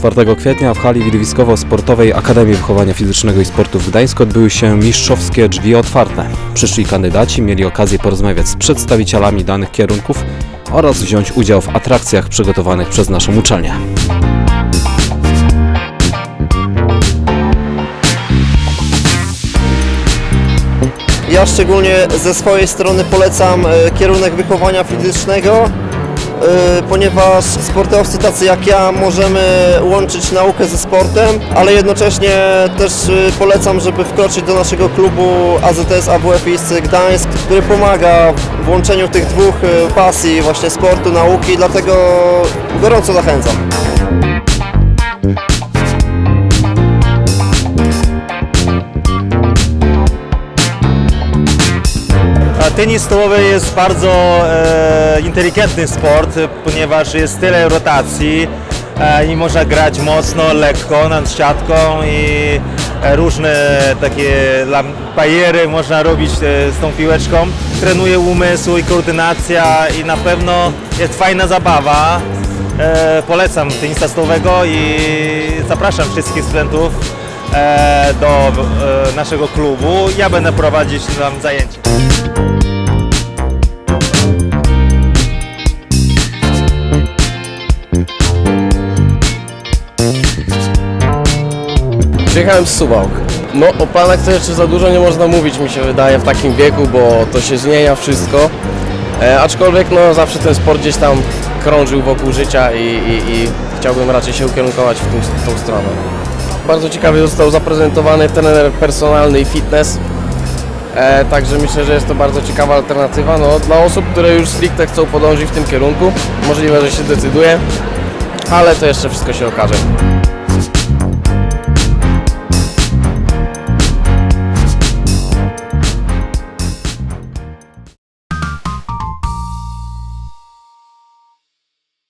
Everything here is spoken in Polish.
4 kwietnia w hali widowiskowo-sportowej Akademii Wychowania Fizycznego i Sportu w Gdańsku odbyły się mistrzowskie drzwi otwarte. Przyszli kandydaci mieli okazję porozmawiać z przedstawicielami danych kierunków oraz wziąć udział w atrakcjach przygotowanych przez naszą uczelnię. Ja szczególnie ze swojej strony polecam e, kierunek wychowania fizycznego, ponieważ sportowcy tacy jak ja możemy łączyć naukę ze sportem, ale jednocześnie też e, polecam, żeby wkroczyć do naszego klubu AZS AWF ISC Gdańsk, który pomaga w łączeniu tych dwóch e, pasji, właśnie sportu, nauki, dlatego gorąco zachęcam. Tenis stołowy jest bardzo e, inteligentny sport, ponieważ jest tyle rotacji e, i można grać mocno, lekko nad siatką i e, różne takie bariery można robić e, z tą piłeczką. Trenuje umysł i koordynacja i na pewno jest fajna zabawa. E, polecam tenisa stołowego i zapraszam wszystkich studentów e, do naszego klubu. Ja będę prowadzić tam zajęcia. Przyjechałem z Suwałk. No o planach to jeszcze za dużo nie można mówić mi się wydaje w takim wieku, bo to się zmienia wszystko. E, aczkolwiek no zawsze ten sport gdzieś tam krążył wokół życia i, i, i chciałbym raczej się ukierunkować w tą, w tą stronę. Bardzo ciekawie został zaprezentowany trener personalny i fitness. E, także myślę, że jest to bardzo ciekawa alternatywa no, dla osób, które już stricte chcą podążyć w tym kierunku. Możliwe, że się decyduje, ale to jeszcze wszystko się okaże.